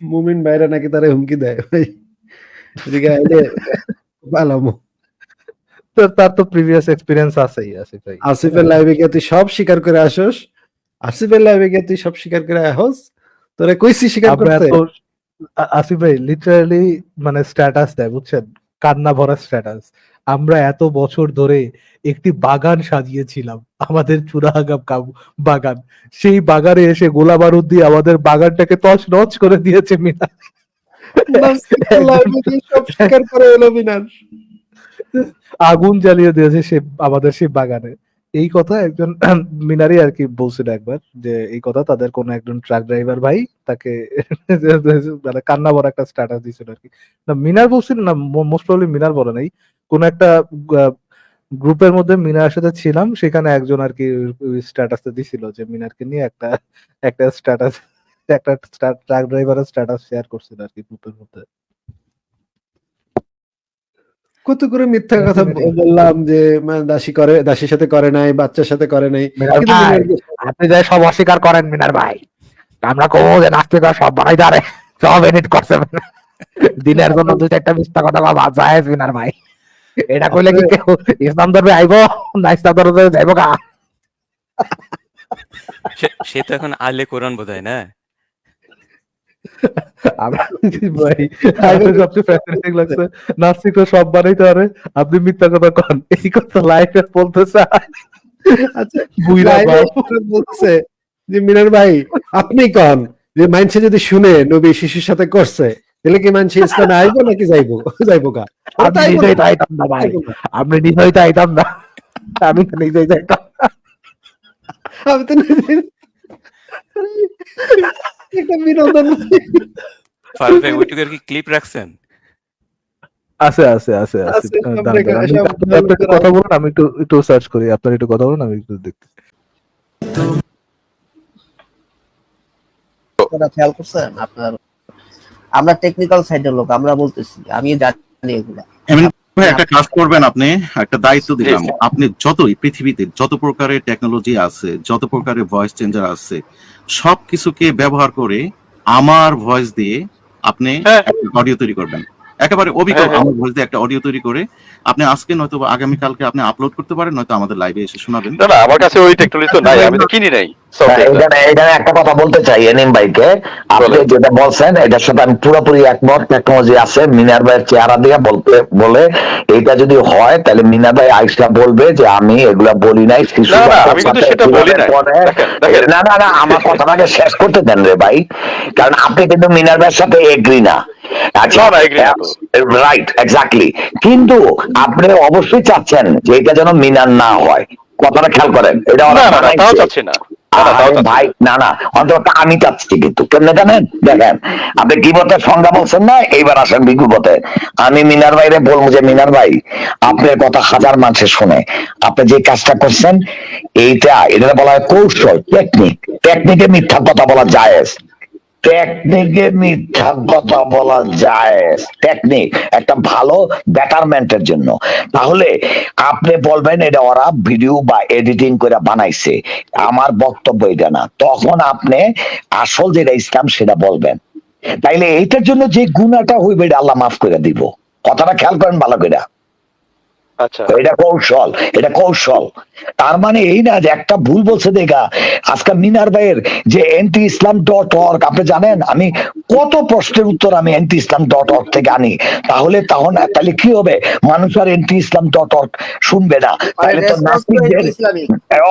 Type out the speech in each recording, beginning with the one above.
মুমিন ভাইরা নাকি তারে হুমকি দেয়? ভাই পালামো তো তার তো প্রিভিয়াস এক্সপিরিয়েন্স আছেই আসিফ ভাই। আসিফের লাইভে গিয়ে তুই সব স্বীকার করে আসোস। আসিফের লাইভে গিয়ে তুই সব স্বীকার করে আহস। তোরে কইছি স্বীকার করতে। আসিফ ভাই লিটারালি মানে স্ট্যাটাস দেয় বুঝছেন? কান্না ভরা স্ট্যাটাস আমরা এত বছর ধরে একটি বাগান সাজিয়েছিলাম আমাদের চুরাহাগাম বাগান। সেই বাগানে এসে গোলা বারুদ দিয়ে আমাদের বাগানটাকে তছ নচ করে দিয়েছে মিনা আগুন জ্বালিয়ে দিয়েছে সে আমাদের সেই বাগানে। এই কথা একজন মিনারি আর কি বলছিল একবার যে এই কথা তাদের কোন একজন ট্রাক ড্রাইভার ভাই তাকে মানে কান্না ভরা একটা স্ট্যাটাস দিছিল আর কি। না মিনার বলছিল না মোস্ট প্রবলি মিনার বলে নাই। কোন একটা গ্রুপের মধ্যে মিনার সাথে ছিলাম সেখানে একজন আর কি স্ট্যাটাস দিছিল যে মিনারকে নিয়ে একটা একটা স্ট্যাটাস একটা ট্রাক ড্রাইভারের স্ট্যাটাস শেয়ার করছিল আর কি গ্রুপের মধ্যে। কত করে মিথ্যা কথা বললাম যে মানে দাসী করে দাসীর সাথে করে নাই বাচ্চার সাথে করে নাই। ভাই, আপনি যাই সব অস্বীকার করেন মিনার ভাই আমরা কবো যে নাস্তিকরা সব বানাই দাঁড়ে সব এডিট করছে দিনের জন্য দুই চারটা মিথ্যা কথা বা যায় মিনার ভাই। এটা কইলে কি ইসলাম ধর্মে আইবো? না ইসলাম ধর্মে যাইবো গা। সে- তো এখন আলে কোরআন না। সব বানাইতে পারে। আপনি মিথ্যা কথা কন। এই কথা লাইফে বলতেছে আচ্ছা বলছে যে মিনার ভাই আপনি কন? যে যদি শুনে নবী শিশুর সাথে করছে তাহলে কি মানছে ইসলামে আইবো নাকি যাইবো? যাইবো গা। তাই নিজেই তো আইতাম না ভাই। আপনি নিজেই তো আইতাম না। আমি তো নিজেই যাইতাম আমি তো নিজে- একটা বিনোদন। ফারুক ভাই ওইটুকুর কি ক্লিপ রাখছেন? আছে আছে আছে আছে। আপনি- কথা বলুন আমি একটু একটু সার্চ করি। আপনার একটু কথা বলুন আমি একটু দেখতে খেয়াল করছেন? আপনার আমরা টেকনিক্যাল সাইডের লোক আমরা বলতেছি আমি জানি এগুলা। একটা কাজ করবেন আপনি একটা দায়িত্ব দিলাম। আপনি যতই পৃথিবীতে যত প্রকারের টেকনোলজি আছে যত প্রকারের ভয়েস চেঞ্জার আছে সব কিছুকে ব্যবহার করে আমার ভয়েস দিয়ে আপনি হ্যাঁ। অডিও তৈরি করবেন। একেবারে অবিকল হ্যাঁ, হ্যাঁ। আমার ভয়েস দিয়ে একটা অডিও তৈরি করে। আপনি আজকে নয়তো বা আগামীকালকে আপনি আপলোড করতে পারেন নয়তো আমাদের লাইভে এসে শোনাবেন। না না আমার কাছে ওই টেকনোলজি তো নাই আমি তো কিনি নাই। হ্যাঁ, এখানে এখানে একটা কথা বলতে চাই এনিম ভাইকে। আপনি যেটা বলছেন এটার সাথে আমি পুরোপুরি একমত টেকনোলজি আছে। মিনার ভাইয়ের চেহারা দিয়ে বলতে বলে এটা যদি হয় তাহলে মিনার ভাই আইসা বলবে যে আমি এগুলা বলি নাই শিশু না, না, আমি কিন্তু সেটা বলি নাই। পরে- দেখেন, দেখেন। না না না আমার কথাটাকে শেষ করতে দেন রে ভাই। কারণ আপনি কিন্তু মিনার ভাইয়ের সাথে এগ্রি না। রাইট এক্স্যাক্টলি কিন্তু আপনি অবশ্যই চাচ্ছেন যে এটা যেন মিনার না হয়। কথাটা খেয়াল করেন এটা। চাচ্ছি না। ভাই না। না অন্তত আমি চাচ্ছি কিন্তু। কেমনে জানেন? দেখেন আপনি গিবতের সংজ্ঞা বলছেন না? এইবার আসেন বিগুবতে আমি মিনার ভাইরে বলব যে মিনার ভাই আপনার কথা হাজার মানুষে শুনে। আপনি যে কাজটা করছেন এইটা এটা বলা হয় কৌশল টেকনিক টেকনিকে মিথ্যা কথা বলা জায়েজ টেকনিকে মিথ্যা কথা বলা যায়। টেকনিক একটা ভালো বেটারমেন্টের জন্য। তাহলে আপনি বলবেন এটা ওরা ভিডিও বা এডিটিং করে বানাইছে। আমার বক্তব্য এটা না। তখন আপনি আসল যেটা ইসলাম সেটা বলবেন। তাইলে এইটার জন্য যে গুণাটা হইবে আল্লাহ মাফ করে দিব। কথাটা খেয়াল করেন ভালো করে। এটা কৌশল এটা কৌশল। তার মানে এই না যে একটা ভুল বলছে দেখা আজকে মিনার ভাইয়ের যে এন্টি ইসলাম ডট অর্গ আপনি জানেন? আমি কত প্রশ্নের উত্তর আমি এন্টি ইসলাম ডট অর্গ থেকে আনি। তাহলে তখন তাহলে কি হবে? মানুষ আর এন্টি ইসলাম ডট অর্গ শুনবে না। তাহলে তো নাস্তিকদের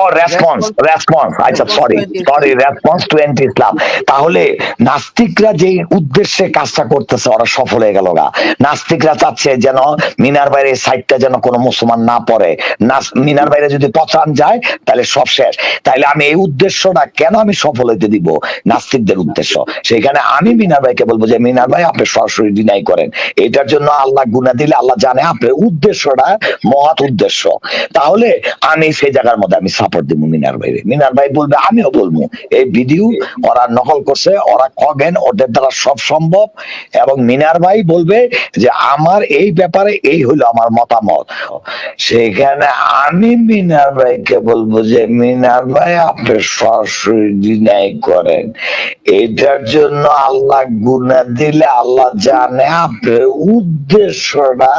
ও রেসপন্স রেসপন্স আচ্ছা sorry sorry response to anti Islam তাহলে নাস্তিকরা যে উদ্দেশ্যে কাজটা করতেছে ওরা সফল হয়ে গেল গা। নাস্তিকরা চাচ্ছে যেন মিনার বাইরে সাইডটা যেন কোনো মুসলমান না পড়ে নাস- মিনার বাইরে যদি পচান যায়, তাহলে সব শেষ। তাহলে আমি এই উদ্দেশ্যটা কেন আমি সফল হইতে দিব? নাস্তিকদের উদ্দেশ্য। সেখানে আমি মিনার ভাইকে বলব যে, মিনার ভাই, আপনি সরাসরি ডিনাই করেন। এটার জন্য আল্লাহ গুণা দিলে আল্লাহ জানে আপনার উদ্দেশ্যটা মহৎ উদ্দেশ্য। তাহলে আমি সেই জায়গার মধ্যে আমি সাপোর্ট দিব মিনার ভাইরে। মিনার ভাই বলবে, আমিও বলব। এই ভিডিও ওরা নকল করছে, ওরা খগেন ওদের দ্বারা সব সম্ভব। এবং মিনার ভাই বলবে যে, আমার এই ব্যাপারে এই হলো আমার মতামত। সেখানে আমি মিনার ভাইকে বলব যে, মিনার ভাই আপনি সরাসরি ডিনাই করেন। এটার জন্য আল্লাহ গুণা দিলে আল্লাহ জানে আপনার উদ্দেশ্যটা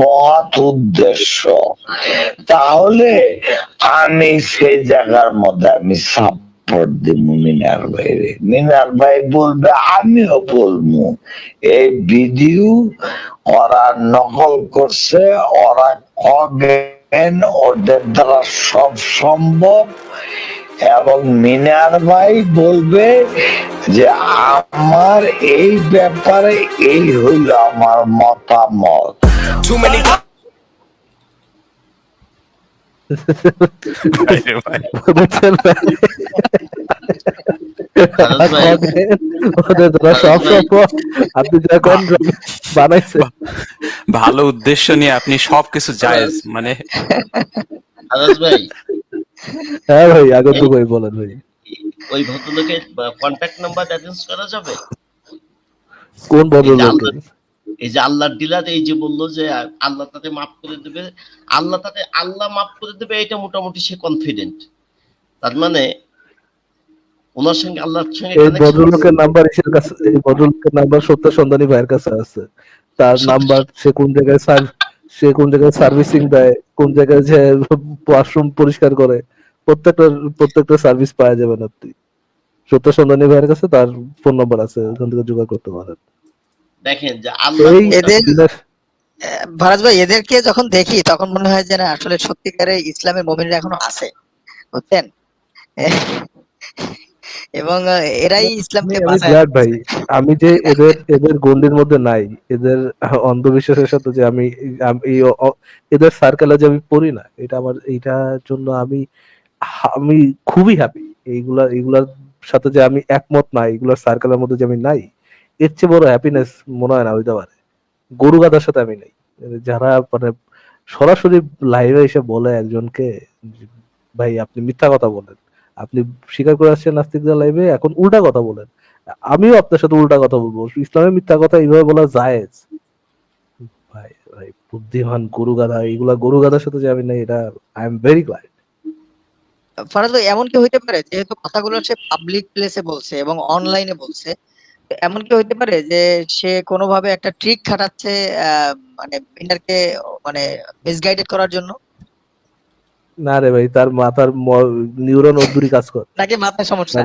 মহৎ উদ্দেশ্য। তাহলে আমি সেই জায়গার মধ্যে আমি সাপোর্ট মিনার ভাইরে মিনার ভাই বলবে, আমিও বলব। এই ওরা নকল করছে, ওরা ওদের দ্বারা সব সম্ভব। এবং মিনার ভাই বলবে যে, আমার এই ব্যাপারে এই হইল আমার মতামত ভাইরে ভাই। বুঝছেন ভাই? খালেদ ভাই, ওদের দ্বারা সব সম্ভব আপনি যখন বানাইছে ভালো উদ্দেশ্য নিয়ে আপনি সবকিছু জায়েজ মানে ভাই হ্যাঁ ভাই আগত ভাই বলেন ভাই। ওই ভদ্রলোকের কন্ট্যাক্ট নাম্বার অ্যারেঞ্জ করা যাবে? কোন বদল এই যে আল্লাহ- আল্লাহর ডিলার এই যে বলল যে আল্লাহ তাতে মাফ করে দেবে আল্লাহ তাতে আল্লাহ মাফ করে দেবে এটা মোটামুটি সে কনফিডেন্ট তার মানে ওনার সঙ্গে আল্লাহর সঙ্গে ভদ্রলোকের নাম্বার এসের কাছে এই ভদ্রলোকের নাম্বার সত্য সন্ধানী ভাইয়ের কাছে আছে। তার নাম্বার সে কোন জায়গায় সার- সে কোন জায়গায় সার্ভিসিং দেয় কোন জায়গায় যে ওয়াশরুম পরিষ্কার করে প্রত্যেকটা প্রত্যেকটা সার্ভিস পাওয়া যাবেন আপনি সত্য সন্ধানী ভাইয়ের কাছে তার ফোন নাম্বার আছে ওখান থেকে যোগাযোগ করতে পারেন। দেখেন যে আল্লাহ এদের- ভারত ভাই এদেরকে যখন দেখি তখন মনে হয় যে না আসলে সত্যিকারে ইসলামের মমিনরা এখনও আছে। বুঝছেন? এবং এরাই ইসলামকে বাঁচায় ভাই আমি যে এদের এদের গন্ডির মধ্যে নাই এদের অন্ধবিশ্বাসের সাথে যে আমি এদের সার্কেলে যে আমি পড়ি না এটা আমার এইটার জন্য আমি আমি খুবই হ্যাপি এইগুলা এইগুলার সাথে যে আমি একমত নাই এগুলার সার্কেলের মধ্যে যে আমি নাই এর চেয়ে বড় হ্যাপিনেস মনে হয় না, হইতে পারে। গরু গাদার সাথে আমি নাই। যারা মানে সরাসরি লাইভে এসে বলে একজনকে ভাই, আপনি মিথ্যা কথা বলেন। আপনি স্বীকার করে আসছেন নাস্তিকদের লাইভে এখন উল্টা কথা বলেন। আমিও আপনার সাথে উল্টা কথা বলব। ইসলামের মিথ্যা কথা এইভাবে বলা জায়েজ। ভাই ভাই, বুদ্ধিমান গরু গাধা, এইগুলা গরু গাধার সাথে যে আমি নাই, এটা আই এম ভেরি ফারাজ এমন কি হইতে পারে? যেহেতু কথাগুলো সে পাবলিক প্লেসে বলছে এবং অনলাইনে বলছে এমন কি হইতে পারে যে সে কোনোভাবে একটা ট্রিক খাটাচ্ছে মানে বিনারকে মানে মিসগাইডেড করার জন্য? না রে ভাই তার মাথার নিউরন অদ্দুরি কাজ করে। নাকি মাথায় সমস্যা?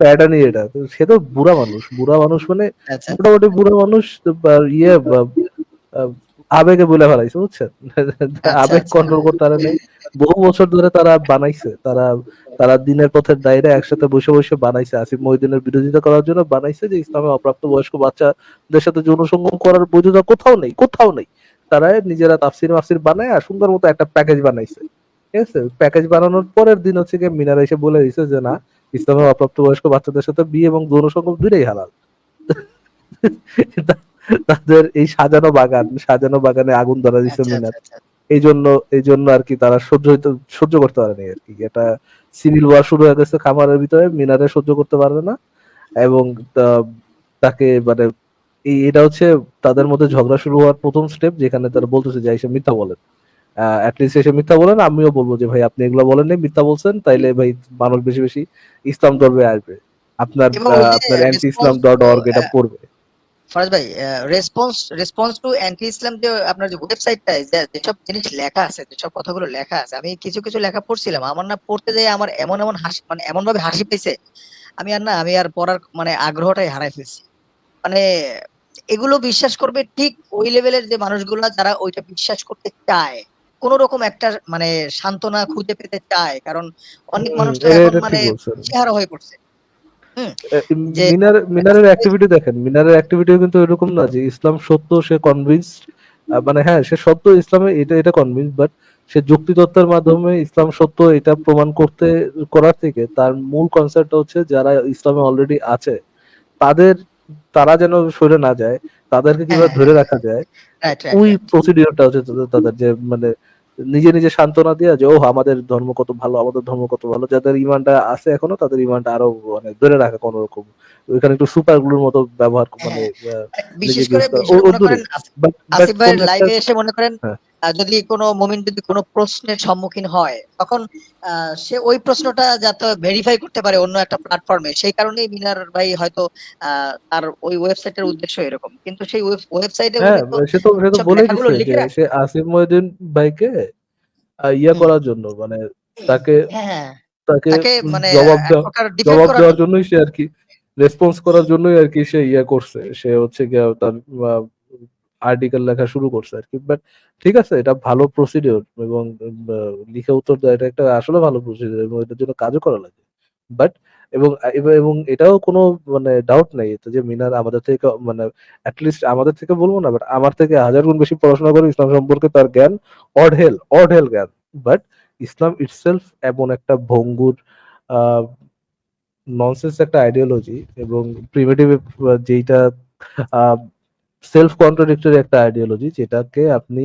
প্যাটার্নই এটা। সে তো বুড়া মানুষ। বুড়া মানুষ মানে আচ্ছা। মোটামুটি বুড়া মানুষ ইয়ে আবেগে বলে ফেলাইছে বুঝছেন? আবেগ আচ্ছা। কন্ট্রোল করতে পারে নাই। বহু বছর ধরে তারা বানাইছে। তারা তারা দিনের পথের দায়রা একসাথে বসে বসে বানাইছে। আসিফ মহিদিনের বিরোধিতা করার জন্য বানাইছে যে ইসলামে অপ্রাপ্ত বয়স্ক বাচ্চাদের সাথে যৌন সঙ্গম করার বৈধতা কোথাও নেই কোথাও নেই। তারা নিজেরা তাফসির মাফসির বানায় আর সুন্দর মতো একটা প্যাকেজ বানাইছে। ঠিক আছে? প্যাকেজ বানানোর পরের দিন হচ্ছে গিয়ে মিনারা এসে বলে দিছে যে না ইসলামে অপ্রাপ্ত বয়স্ক বাচ্চাদের সাথে বিয়ে এবং যৌন সঙ্গম দুইটাই হালাল। তাদের এই সাজানো বাগান সাজানো বাগানে আগুন ধরা দিছে আচ্ছা, মিনার। আচ্ছা, আচ্ছা। এই জন্য এই জন্য আর কি তারা সহ্য সহ্য করতে পারেনি আর কি এটা সিভিল ওয়ার শুরু হয়ে গেছে খামারের ভিতরে মিনারে সহ্য করতে পারবে না। এবং তাকে মানে এটা হচ্ছে তাদের মধ্যে ঝগড়া শুরু হওয়ার প্রথম স্টেপ যেখানে তারা বলতেছে যে এসে মিথ্যা বলেন। অ্যাটলিস্ট এসে মিথ্যা বলেন আমিও বলব যে ভাই আপনি এগুলো বলেন মিথ্যা বলছেন তাইলে ভাই মানুষ বেশি বেশি ইসলাম ধর্মে আসবে। আপনার আপনার অ্যান্টি ইসলাম ডট অর্গ এটা পড়বে ফারাজ ভাই response response to anti Islam যে আপনার যে ওয়েবসাইটটায় যেসব জিনিস লেখা আছে যেসব কথাগুলো লেখা আছে আমি কিছু কিছু লেখা পড়ছিলাম। আমার না পড়তে যাই আমার এমন এমন হাসি মানে এমন ভাবে হাসি পেয়েছে আমি আর না আমি আর পড়ার মানে আগ্রহটাই হারাই ফেলছি। মানে এগুলো বিশ্বাস করবে ঠিক ওই লেভেলের যে মানুষগুলো যারা ওইটা বিশ্বাস করতে চায়। কোন রকম একটা মানে সান্ত্বনা খুঁজে পেতে চায় কারণ অনেক মানুষ তো এখন মানে চেহারা হয়ে পড়ছে। মিনার মিনারের অ্যাক্টিভিটি দেখেন মিনারের অ্যাক্টিভিটি কিন্তু এরকম না যে ইসলাম সত্য সে কনভিন্স মানে হ্যাঁ সে সত্য ইসলামে এটা এটা কনভিন্স বাট সে যুক্তি তত্ত্বের মাধ্যমে ইসলাম সত্য এটা প্রমাণ করতে করার থেকে তার মূল কনসেপ্টটা হচ্ছে যারা ইসলামে অলরেডি আছে তাদের তারা যেন সরে না যায় তাদেরকে কীভাবে হ্যাঁ, ধরে রাখা যায় ওই প্রসিডিওরটা হচ্ছে তাদের যে মানে নিজে নিজে সান্ত্বনা দিয়া যে ও আমাদের ধর্ম কত ভালো আমাদের ধর্ম কত ভালো যাদের ইমানটা আছে এখনও তাদের ইমানটা আরও মানে ধরে রাখা কোন রকম ওইখানে একটু সুপার গ্লুর মতো ব্যবহার মানে বিশেষ করে করা। বিশেষ মনে করেন আসিফ একটা- লাইভে এসে মনে করেন হ্যাঁ। যদি কোনো মোমেন্ট যদি কোনো প্রশ্নের সম্মুখীন হয় তখন সে ওই প্রশ্নটা যাতে ভেরিফাই করতে পারে অন্য একটা প্ল্যাটফর্মে সেই কারণেই মিনার ভাই হয়তো তার ওই ওয়েবসাইটের উদ্দেশ্য এরকম। কিন্তু সেই ওয়েবসাইটে হ্যাঁ সে তো সে তো বলে দিচ্ছে। সে আসিফ মহিউদ্দিন ভাইকে ইয়া করার জন্য মানে তাকে হ্যাঁ তাকে তাকে মানে জবাব জবাব দেওয়ার জন্যই সে আর কি রেসপন্স করার জন্যই আর কি সে ইয়ে করছে। সে হচ্ছে গিয়ে তার আর্টিকেল লেখা শুরু করছে আর কি বাট ঠিক আছে, এটা ভালো প্রসিডিওর এবং লিখে উত্তর দেওয়া, এটা একটা আসলে ভালো প্রসিডিওর এবং এটার জন্য কাজও করা লাগে। বাট এবং, এবং- এটাও কোনো মানে ডাউট নাই। এতে যে মিনার আমাদের থেকে মানে অ্যাটলিস্ট আমাদের থেকে বলব না বাট আমার থেকে হাজার গুণ বেশি পড়াশোনা করে ইসলাম সম্পর্কে তার জ্ঞান অঢেল অঢেল জ্ঞান। বাট ইসলাম ইটসেলফ এমন একটা ভঙ্গুর ননসেন্স একটা আইডিওলজি এবং প্রিমেটিভ যেইটা সেলফ কন্ট্রাডিক্টরি একটা আইডিওলজি যেটাকে আপনি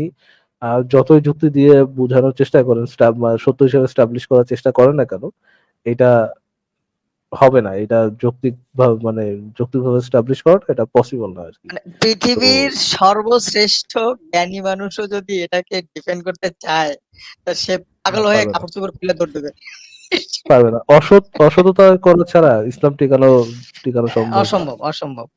যতই যুক্তি দিয়ে বোঝানোর চেষ্টা করেন মানে সত্য হিসেবে স্টাবলিশ করার চেষ্টা করেন না কেন এটা হবে না। এটা যৌক্তিক ভাবে মানে যৌক্তিকভাবে স্টাবলিশ করাটা এটা পসিবল না আর কি মানে পৃথিবীর সর্বশ্রেষ্ঠ জ্ঞানী মানুষও যদি এটাকে ডিফেন্ড করতে চায় তা সে পাগল হয়ে। কাপড় চোপড় খুলে দৌড় দেবে। পারবে না। অসৎ অসততা করা ছাড়া ইসলাম টিকানো টিকানো সম্ভব অসম্ভব অসম্ভব।